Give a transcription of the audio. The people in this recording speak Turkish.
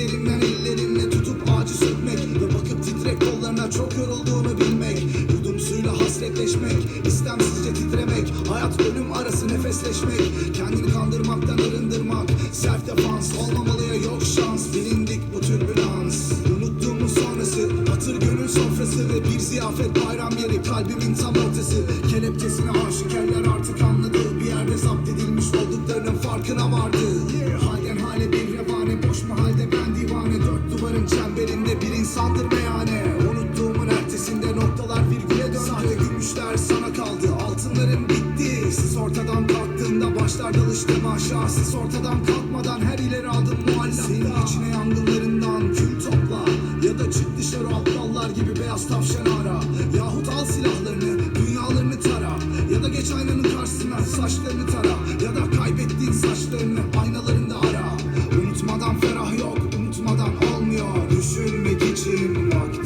iplerinden ellerinle tutup ağacı sökmek Ve bakıp titrek kollarına çok yorulduğunu bilmek. Yudum suyla hasretleşmek istemsizce titremek Hayat ölüm arası nefesleşmek Kendini kandırmaktan arındırmak. Self defans olmamalıya yok şans Bilindik bu türbülans Unuttuğumuz sonrası Hatır gönül sofrası ve bir ziyafet bayram yeri Kalbimin tam ortası. Kelepçesine aşık artık anladı Bir yerde zapt edilmiş olduklarının farkına vardı. Halden Dört duvarın çemberinde bir insandır meyhane. Unuttuğumun ertesinde noktalar virgüle döndü. Sahte gümüşler sana kaldı. Altınların bitti. Siz ortadan kalktığında başlar dalış temaşa Siz ortadan kalkmadan her ileri adım muallakta. Senin içine yangınlarından kül topla. Ya da çık dışarı aptallar gibi beyaz tavşan ara. Yahut al silahlarını dünyalarını tara. Ya da geç aynanın karşısına saçlarını tara. Ya da Too locked